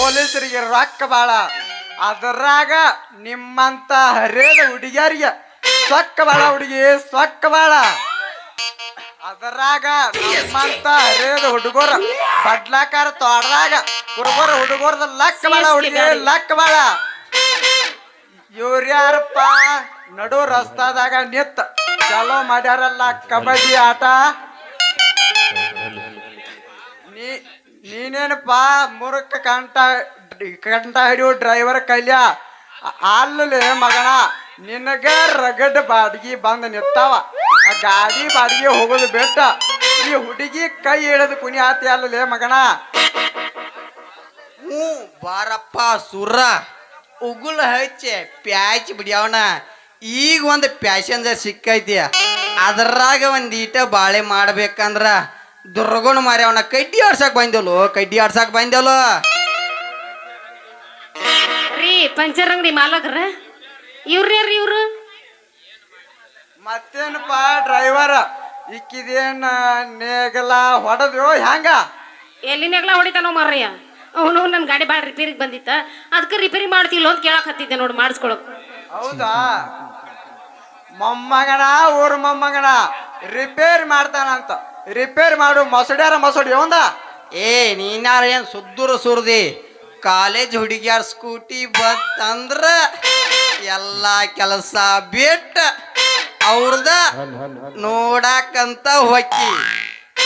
ಪೊಲೀಸರಿಗೆ ರೊಕ್ಕ ಬಾಳ. ಅದರಾಗ ನಿಮ್ಮಂತ ಹರಿಯದ ಹುಡುಗಿಯರಿಗೆ ಸೊಕ್ಕ ಬಾಳ ಹುಡುಗಿ ಸೊಕ್ಕ ಬಾಳ. ಅದರಾಗ ನಿಮ್ಮಂತ ಹರಿಯದ ಹುಡುಗರು ಬಡ್ಲಾಕಾರ ತೋಟದಾಗ ಹುಡುಗರು ಹುಡುಗರದ ಲಕ್ಕ ಬಾಳ ಹುಡುಗಿ ಲಕ್ಕ ಬಾಳ. ಇವ್ರ್ಯಾರಪ್ಪ ನಡು ರಸ್ತಾದಾಗ ನಿತ್ತ ಚಲೋ ಮಾಡ್ಯಾರಲ್ಲ ಕಬಡ್ಡಿ ಆಟ. ನೀ ನೀನೇನಪ್ಪ ಮುರುಕ ಕಂಟ ಕಂಟ ಹಿಡಿಯು ಡ್ರೈವರ್ ಕೈಲ್ಯ? ಅಲ್ಲೇ ಮಗಣ ನಿನಗೆ ರಗಡ್ ಬಾಡಿಗೆ ಬಂದು ನಿತ್ತಾವ ಆ ಗಾಡಿ ಬಾಡಿಗೆ ಹೋಗೋದು ಬೆಟ್ಟ ಈ ಹುಡುಗಿ ಕೈ ಹಿಡಿದು ಕುನಿ ಆತಿ ಅಲ್ಲಲೇ ಮಗಣ ಹ್ಞೂ, ಬಾರಪ್ಪ, ಸುರ. ಉಗುಳು ಹಚ್ಚಿ ಪ್ಯಾಚ್ ಬಿಡ್ಯಾವಣ ಈಗ ಒಂದು ಪ್ಯಾಶನ್ ಸಿಕ್ಕೈತಿ. ಅದರಾಗ ಒಂದು ಈಟ ಬಾಳೆ ಮಾಡ್ಬೇಕಂದ್ರ ದುರ್ಗುಣ ಮಾರಿ ಅವನ ಕಡ್ಡಿ ಆಡ್ಸಕ್ ಬಂದೇವಲು ಕಡ್ಡಿ ಆಡ್ಸಕ್ ಬಂದೇವಲು ರೀ ಪಂಚರ್ ಅಂಗಡಿ ಮಾಲಕ್ರ? ಇವ್ರ್ಯಾರು ಇವ್ರು? ಮತ್ತೇನಪ್ಪ ಡ್ರೈವರ್? ಇಕ್ಕಿದೇನ ನೇಗಲ ಹೊಡೆದ್ಯೋ ಹ್ಯಾಂಗ? ನೇಗಲ ಹೊಡಿತಾನೋ ಮಾರಯ್ಯ ಅವನು ನನ್ನ ಗಾಡಿ ಭಾಳ ರಿಪೇರಿಗೆ ಬಂದಿತ್ತ. ಅದಕ್ಕೆ ರಿಪೇರಿ ಮಾಡ್ತಿಲ್ಲ ಅಂತ ಕೇಳಕ್ ಹತ್ತಿದ್ದೆ ನೋಡಿ ಮಾಡಿಸ್ಕೊಳಕ್. ಹೌದಾ? ಮೊಮ್ಮಗಣ ಊರ್ ಮೊಮ್ಮಗಣ ರಿಪೇರ್ ಮಾಡ್ತಾನಂತ. ರಿಪೇರ್ ಮಾಡು ಮಸಡ್ಯಾರ ಮಸಡಿ ಒಂದ ಏ ನೀನಾರ ಏನ್ ಸುದ್ದೂರು ಸುರ್ದಿ? ಕಾಲೇಜ್ ಹುಡುಗಿಯಾರ ಸ್ಕೂಟಿ ಬಂತಂದ್ರ ಎಲ್ಲ ಕೆಲಸ ಬಿಟ್ಟ ಅವ್ರದ ನೋಡಕಂತ ಹೊಕ್ಕಿ.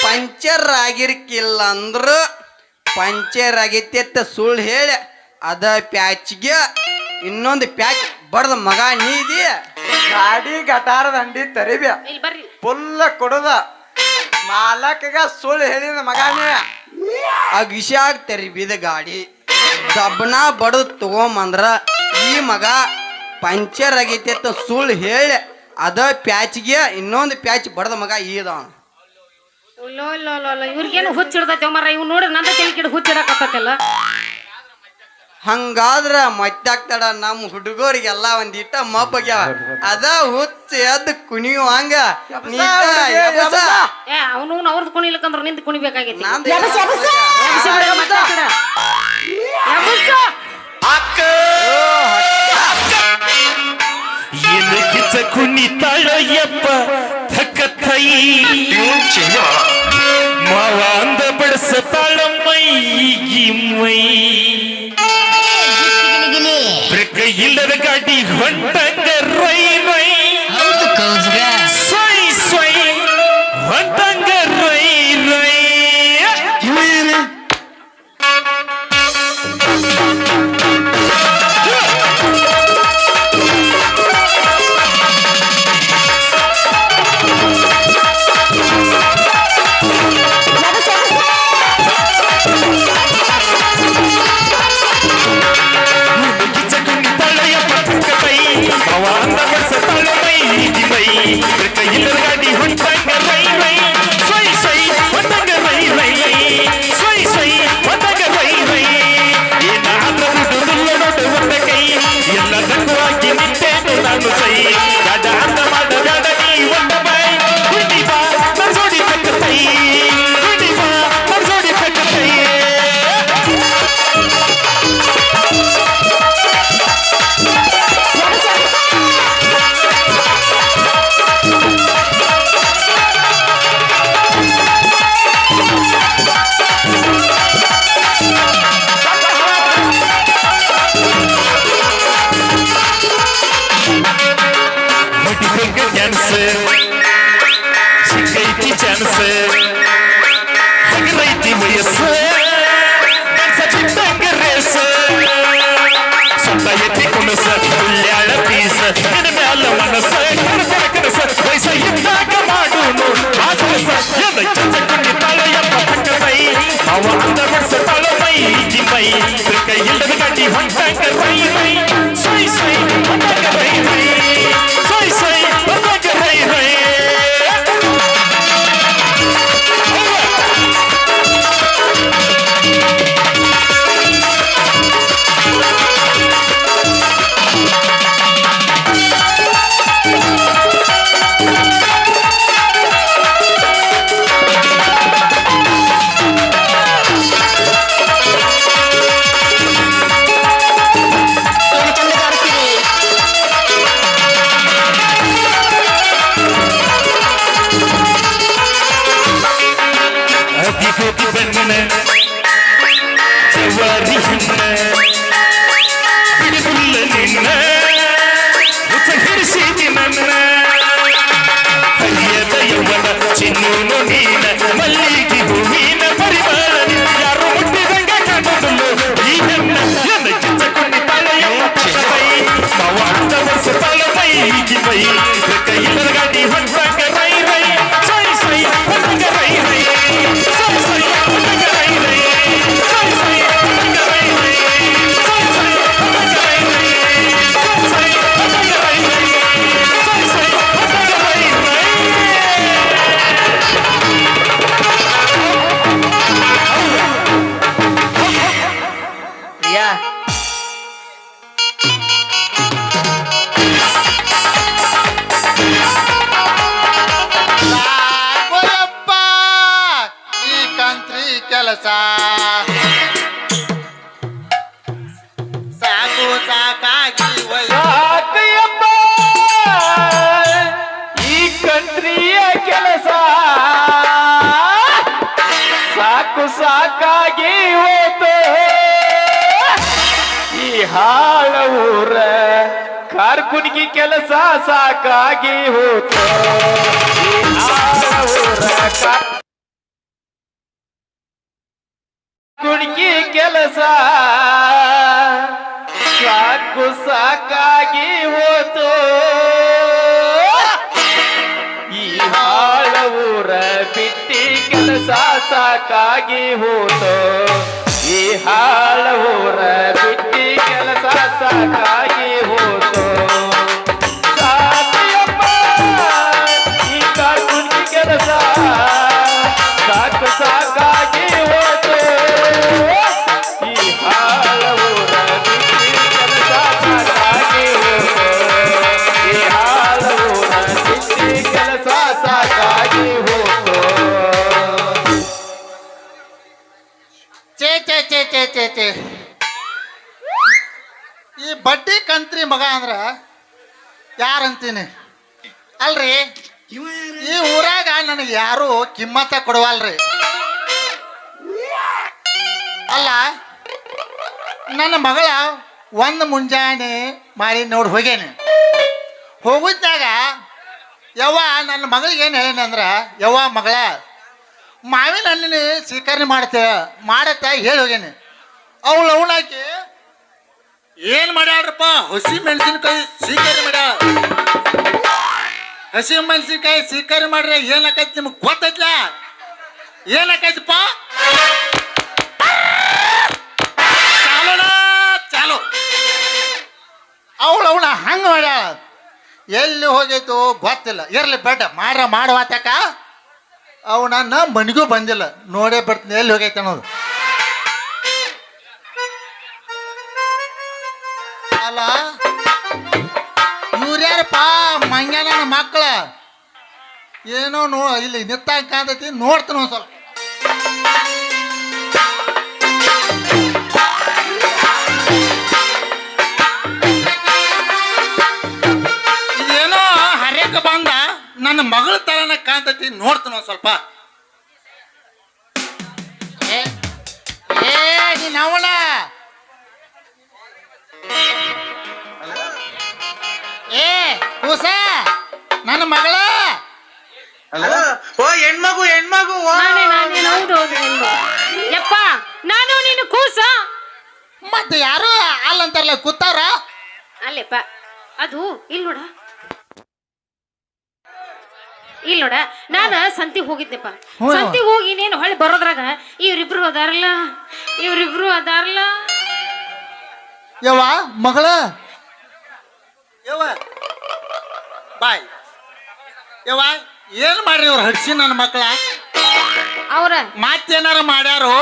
ಪಂಚರ್ ಆಗಿರ್ಕಿಲ್ಲ ಅಂದ್ರ ಪಂಚರ್ ಆಗೈತಿ ಅಂತ ಸುಳ್ಳು ಹೇಳಿ ಅದ ಪ್ಯಾಚ್ಗೆ ಇನ್ನೊಂದು ಪ್ಯಾಚ್ ಬಡ್ದ ಮಗ ನೀದಿ. ಗಾಡಿ ಗಟಾರದ ಅಂಡಿ ತರಿಬ್ಯ. ಫುಲ್ ಕೊಡುದ. ಮಾಲಕಗ ಸುಳ್ಳು ಹೇಳಿದ ಮಗನೇ. ಅಗಿಶಾಗ ತೆರಿಬಿದ ಗಾಡಿ. ದಬ್ಬನ ಬಡದು ತಗೊಂಬಂದ್ರ ಈ ಮಗ ಪಂಚರ್ ಆಗೈತಿ ಅಂತ ಸುಳ್ಳು ಹೇಳಿ ಅದ ಪ್ಯಾಚ್ಗೆ ಇನ್ನೊಂದು ಪ್ಯಾಚ್ ಬಡದ ಮಗ ಈದ ಇವ್ರಿಗೇನು ಹುಚ್ಚಿಡ್ತೈತೆ ಮರ ಇವ್ ನೋಡ್ರಿ ನಂದ ತಲೆ ಕಿಡ್ ಹುಚ್ಚಿಡಕತ್ತಲ್ಲ ಹಂಗಾದ್ರ ಮತ್ತಾಗ್ತಾಡ ನಮ್ಮ ಹುಡುಗರಿಗೆಲ್ಲ ಒಂದಿಟ್ಟ ಮಬ್ಬಗ್ಯಾವ. ಅದ ಹುಚ್ಚ ಎದ್ದು ಕುಣಿಯು ಹಂಗ. ನೀಟ ಹುಡುಗಿ, ಎಬಸ. ಏ ಅವನು ಅವ್ರದ್ದು ಕುಣಿಲಿಕ್ಕಂದ್ರ ನಿಂತು ಕುಣಿಬೇಕಾಗಿತ್ತು ಕಿಚ್ಚ ಕುಣಿತಾಳ ಯಪ್ಪ ಥಕ್ಕ ಥೈ. ಮಾವ ಅಂದ ಬಡಸತಾಳ ಮೈಗಿ ಮೈ இல்லது காட்டி கொண்ட ಚಾನ್ಸ್ ಹಗರೈತಿ ವಯಸ್ಸು ಡ್ಯಾನ್ಸ ಬಿಟ್ಟಂಗ ಸೊಂಟ ಎತ್ತಿ ಕುಣಸ ಉಳ್ಳ್ಯಾಳ ಪೀಸ ನಿನ್ನ ಮ್ಯಾಲ ಮನಸ್ಸ ಕನಸನ ಕನಸ ವಯಸ್ಸ ಇದ್ದಾಗ ಮಾಡೂನು ಆ ಕೆಲಸ ಎದ ಚಂದ ಕುಣಿತಾಳ ಪಕ್ಕ ಮೈ ಅವ ಅಂದ ಬಡ್ಸತಾಳ ಮೈ ಈ ಮೈ ಕೈ ಇಲ್ಲದ ಹೊಂಟಂಗ ರೈ ರೈ ಕಂತ್ರಿ ಕೆಲಸ ಸಾಕು ಸಾಕಾಗಿ ವೈ ಸಾಕಯ್ಯಪ್ಪ ಈ ಕಂಟ್ರಿಯ ಕೆಲಸ ಸಾಕು ಸಾಕಾಗಿ ಹೋತು ಈ ಹಾಳ ಊರ ಕಾರ್ಕುನಿಗೆ ಕೆಲಸ ಸಾಕಾಗಿ ಹೋತು ಈ ಹಾಳ ಊರ ಕೆಲಸ. ಸಾಕು ಸಾಕಾಗಿ ಹೋತು. ಈ ಹಾಳ ಊರ ಬಿಟ್ಟಿ ಕೆಲಸ ಸಾಕಾಗಿ ಹೋತು. ಈ ಹಾಳ ಊರ ಬಿಟ್ಟಿ ಕೆಲಸ ಸಾಕಾಗಿ ಯಾರಂತೀನಿ? ಅಲ್ರಿ? ಈ ಊರಾಗ ನನಗೆ ಯಾರು ಕಿಮ್ಮತ್ತ ಕೊಡುವಲ್ರಿ. ಅಲ್ಲ, ನನ್ನ ಮಗಳ ಒಂದು ಮುಂಜಾನೆ ಮಾಡಿ ನೋಡಿ ಹೋಗೇನಿ. ಹೋಗಿದ್ದಾಗ ಯವ್ವ ನನ್ನ ಮಗಳಿಗೆ ಏನು ಯವ್ವ ಮಗಳ ಮಾವಿನ ಹಣ್ಣಿನ ಸ್ವೀಕರಣೆ ಮಾಡ್ತೇವೆ ಮಾಡತ್ತ ಹೇಳಿ ಹೋಗೇನೆ. ಅವಳು ಅವನಾಕಿ ಏನ್ ಮಾಡ್ಯಾಡ್ರಪ್ಪ ಹಸಿ ಮೆಣಸಿನಕಾಯಿ ಸ್ವೀಕಾರ ಮಾಡ ಹಸಿ ಮೆಣಸಿನಕಾಯಿ ಸ್ವೀಕಾರ ಮಾಡ್ರೆ ಏನಾಕೈತಿ ನಿಮ್ಗೆ ಗೊತ್ತೈತ್ಲ? ಏನಾಕೈತಪ್ಪ? ಚಾಲೋಣ, ಚಾಲು. ಅವಳು, ಅವಳ ಹಂಗೆ ಮಾಡ್ಯಾಳ. ಎಲ್ಲಿ ಹೋಗೈತು ಗೊತ್ತಿಲ್ಲ. ಇರ್ಲಿ ಬೇಡ ಮಾಡ್ರ ಮಾಡುವತ್ತಕ ಅವನ ನಾ ಮನೆಗೂ ಬಂದಿಲ್ಲ. ನೋಡೇ ಬರ್ತೀನಿ, ಎಲ್ಲಿ ಹೋಗೈತೆ ಅನ್ನೋದು. ಏನೋ ನೋ ಇಲ್ಲಿ ನಿತ್ತಾಗ ಕಾಂತೈತಿ ನೋಡ್ತೀನಿ ಒಂದು ಸ್ವಲ್ಪ. ಇದೇನೋ ಹರ್ಯಕ್ಕೆ ಬಂದ, ನನ್ನ ಮಗಳ ತರನ ಕಾಂತೈತಿ ನೋಡ್ತೀನಿ ಒಂದು ಸ್ವಲ್ಪ. ಮತ್ತೆ ಯಾರು ಅಲ್ಲಂತಾರಲ್ಲ ಕೂತಾರ ಅಲ್ಲೆಪ್ಪ ಅದು ಇಲ್ಲಿ ನೋಡ. ಇಲ್ಲಿ ನೋಡ ನಾನು ಸಂತಿಗೆ ಹೋಗಿದ್ದೆಪ್ಪ ಸಂತಿ ಸಂತಿಗೆ ಹೋಗಿ ನೀನು ಹೊಳ್ಳಿ ಬರೋದ್ರಾಗ ಇವ್ರಿಬ್ರು ಅದಾರಲ್ಲ ಇವ್ರಿಬ್ರು ಅದಾರಲ್ಲ. ಯವ್ವ ಮಗಳ? ಯವ್ವ ಬಾಯ್. ಯವ್ವ ಏನ್ ಮಾಡ್ರಿ ಇವ್ರು ಹಡ್ಸಿ ನನ್ನ ಮಕ್ಕಳ ಅವ್ರ? ಮಾತೇನಾರ ಮಾಡ್ಯಾರು?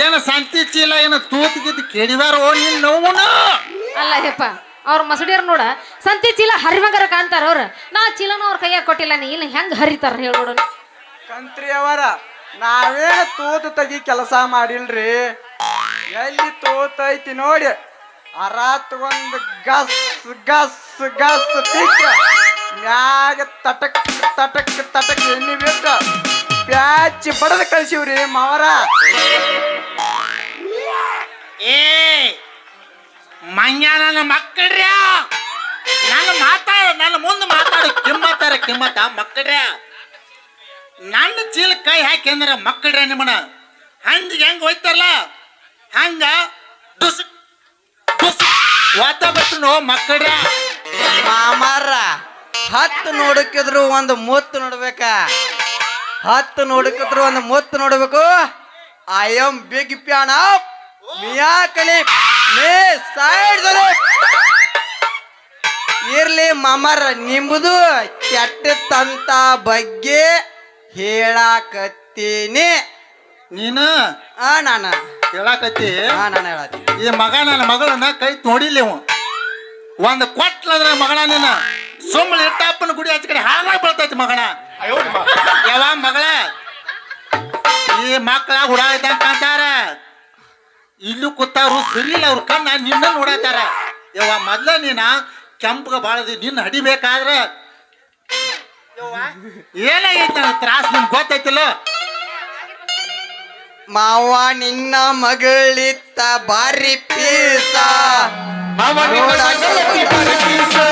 ಏನು ಸಂತಿ ಚೀಲ ಏನ ತೂತ್ ಗಿದ್ ಕೆಡಿದಾರೋ ನಿನ್ ನೋವುನ? ಅಲ್ಲ ಯಪ್ಪ ಅವ್ರ ಮಸಡಿಯರ್ ನೋಡ ಸಂತಿ ಚೀಲ ಹರಿಮಗರ ಕಾಣ್ತಾರ ಅವ್ರ. ನಾ ಚೀಲನ ಅವ್ರ ಕೈಯಾಗ ಕೊಟ್ಟಿಲ್ಲ ನೀ ಇಲ್ಲ ಹೆಂಗ್ ಹರಿತಾರ ಹೇಳೋಣ ಕಂತ್ರಿ ಅವರ ನಾವೇನ ತೂತು ತಗಿ ಕೆಲಸ ಮಾಡಿಲ್ರಿ? ಎಲ್ಲಿ ತೂತೈತಿ ನೋಡಿ ಅರಾತ್ ಒಂದು ಗಸ್ ಗಸ್ ಗಸ್ ತಿಕ್ಕ ಮ್ಯಾಗ ತಟಕ್ ತಟಕ್ ತಟಕ್ ಎಣ್ಣಿ ಬಿಟ್ಟು. ಗಾಚಿ ಬಡದ ಕಳಿಸಿವ್ರಿ ಮಾವರ. ಏ ಮಂಗ್ಯಾನ ನನ್ನ ನನ್ನ ಮಾತಾಡ ನನ್ನ ಮುಂದೆ ಮಾತಾಡು. ಕಿಮ್ಮತ್ತಾರ ಕಿಮ್ಮತ್ತ ಮಕ್ಕಳ್ರಿ ನನ್ನ ಚೀಲ ಕೈ ಹಾಕಿ ಅಂದ್ರೆ ಮಕ್ಕಳ್ರಿ ನಿಮ್ಮನ ಹಂಗ ಹೆಂಗ್ ಹೋಯ್ತಲ್ಲ ಹಂಗ ದುಸ್ ದುಸ್ ಮಾಮಾರ ಹತ್ತು ನೋಡಕ್ಕಿದ್ರು ಒಂದು ಮೂವತ್ತು ನೋಡ್ಬೇಕಾ? ಹತ್ತು ನೋಡಕತ್ರ ಒಂದು ಮುತ್ತು ನೋಡಬೇಕು. I am big fan of Miya ಕಲಿ ಮೇ ಸೈಡ್ ಇರ್ಲಿ ಮಾಮಾರ ನಿಂಬುದು ಕೆಟ್ಟದಂತ ಬಗ್ಗೆ ಹೇಳಾಕತ್ತೀನಿ. ನೀನು? ಆ ನಾನ. ಹೇಳಾಕತ್ತಿ? ಆ ನಾನು ಹೇಳತ್ತೀನಿ ಈ ಮಗ ನನ್ನ ಮಗಳನ್ನ ಕೈ ನೋಡಿಲ್ಲ ಇವ. ಒಂದು ಕೊಟ್ಲದ್ರ ಮಗಳ ನೀನು. ಸುಮ್ಮನೆ ಇಟ್ಟಪ್ಪನ ಗುಡಿ ಹಚ್ಚ ಕಡೆ ಹಾಲಾಗಿ ಬೀಳ್ತೈತಿ ಮಗನ. ಯಾವ ಮಗಳ? ಈ ಮಕ್ಕಳ ಹುಡ ಇದ್ದಂತ ಅಂತಾರ. ಇಲ್ಲೂ ಕೂತಾರು ಸರಿಯಿಲ್ಲ ಅವ್ರ ಕಣ್ಣ ನಿನ್ನ ನೋಡತ್ತಾರ. ಯವ್ವ ಮೊದ್ಲ ನೀನ ಕೆಂಪಗ ಬಾಳದಿ ನಿನ್ನ ಹಡಿಬೇಕಾದ್ರ ಯವ್ವ, ತ್ರಾಸ್ ನನ್ನ ತ್ರಾಸ ನಿಮ್ಗೆ ಗೊತ್ತೈತಿಲ್ಲ? ಮಾವ ನಿನ್ನ ಮಗಳಿತ್ತ ಬಾರಿ ಪೀಸ. ಮಾವ ನಿನ್ನ ಮಗಳಿತ್ತ ಬಾರಿ ನೋಡಾಕ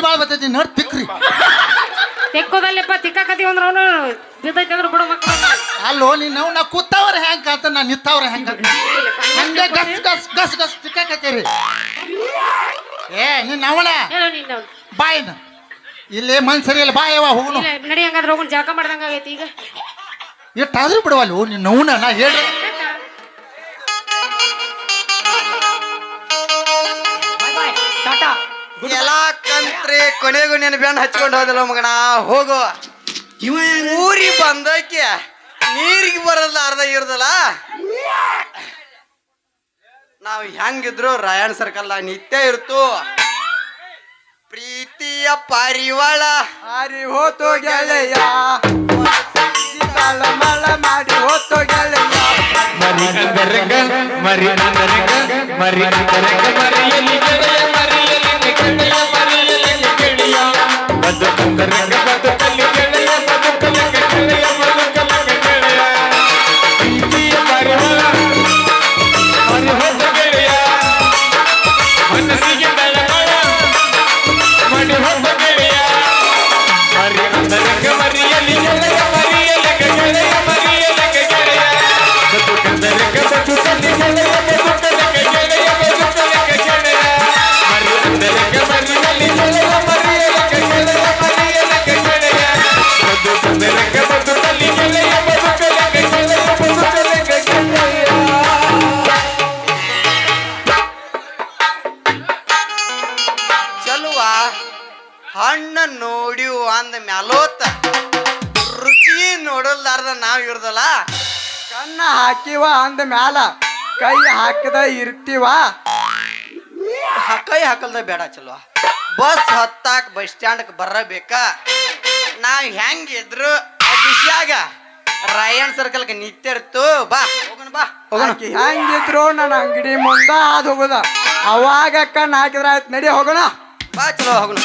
ಬಾಳ ಭಾಳ ಬರ್ತೈತಿ ನೋಡಿ ತಿಕ್ರಿ. ತೆಕ್ಕೋದಲ್ಲಪ್ಪ ತಿಕ್ಕಾಕತಿ ಅಂದ್ರೆ ಅವನು ಬಿದ್ದೈತೆ ಅಂದ್ರೆ ಬಿಡು ಮಕ್ಕಳು ಅಲ್ಲೋ ನೀನು ನಾವು ನಾ ಕೂತವ್ರ ಹೆಂಗ್ ಕಾತ ನಾ ನಿತ್ತವ್ರ ಹೆಂಗ ಹಂಗೆ ಗಸ್ ಗಸ್ ಗಸ್ ಗಸ್ ತಿಕ್ಕಾಕತ್ತೀರಿ. ಏ ನೀನ್ ಅವಳ ಬಾಯಿನ. ಇಲ್ಲಿ ಮನ್ ಸರಿ ಇಲ್ಲ ಬಾಯವ ಹೋಗುನು. ನಡಿ ಹಂಗಾದ್ರೆ ಹೋಗೋಣ ಜಳಕ ಮಾಡ್ದಂಗ ಆಗೈತಿ ಈಗ ಎಷ್ಟಾದ್ರೂ ಬಿಡವಲ್ಲ ನೀನ್ ನೌನ ನಾ ಹೇಳ್ರಿ ಎಲ್ಲ ಕಂತ್ರಿ ಕೊನೆಗೂ ನಿನ್ನ ಬೆಣ್ಣ ಹಚ್ಕೊಂಡು ಹೋದಲ್ಲ ಮಗನ ಹೋಗು. ಊರಿ ಬಂದಕ್ಕೆ ನೀರಿಗೆ ಬರೋದಿಲ್ಲ ಅರ್ಧ ಇರೋದಲ್ಲ. ನಾವು ಹೆಂಗಿದ್ರು ರಾಯಣ ಸರ್ಕಲ್ ನಿತ್ಯ ಇರ್ತು. ಪ್ರೀತಿಯ ಪಾರಿವಾಳ. ಹಾರಿ ಹೋತು ಗೆಳೆಯ. ಮಳ ಮಾಡಿ ಹೋತು ಗೆಳೆಯ. ಮರಿ ಮರಿ ಮರಿ ಮರಿ ಮರಿ ಅಂದರಂಗ ಮರಿಯಲಿ ಗೆಳೆಯ. ಮರಿಯಲಿ ಗೆಳೆಯ ಮ್ಯಾಲ ಕೈ ಹಾಕದ ಇರ್ತೀವ? ಕೈ ಹಾಕಲ್ದ ಬೇಡ ಚಲೋ. ಬಸ್ ಹತ್ತಾಕ ಬಸ್ ಸ್ಟ್ಯಾಂಡ್ಗೆ ಬರಬೇಕ. ನಾವು ಹೆಂಗಿದ್ರು ಇದ್ರು ಬಿಸಿಯಾಗ ರಾಯಣ್ ಸರ್ಕಲ್ಗೆ ನಿಂತಿರ್ತು ಬಾ ಹೋಗೋಣ ಬಾ. ಹೋಗೋಣ. ಹೆಂಗಿದ್ರು ನನ್ನ ಅಂಗಡಿ ಮುಂದ ಅದು ಹೋಗುದ. ಅವಾಗ ಕಣ್ಣು ಹಾಕಿದ್ರೆ ಆಯ್ತು ನಡಿ ಹೋಗೋಣ. ಬಾ ಚಲೋ ಹೋಗೋಣ.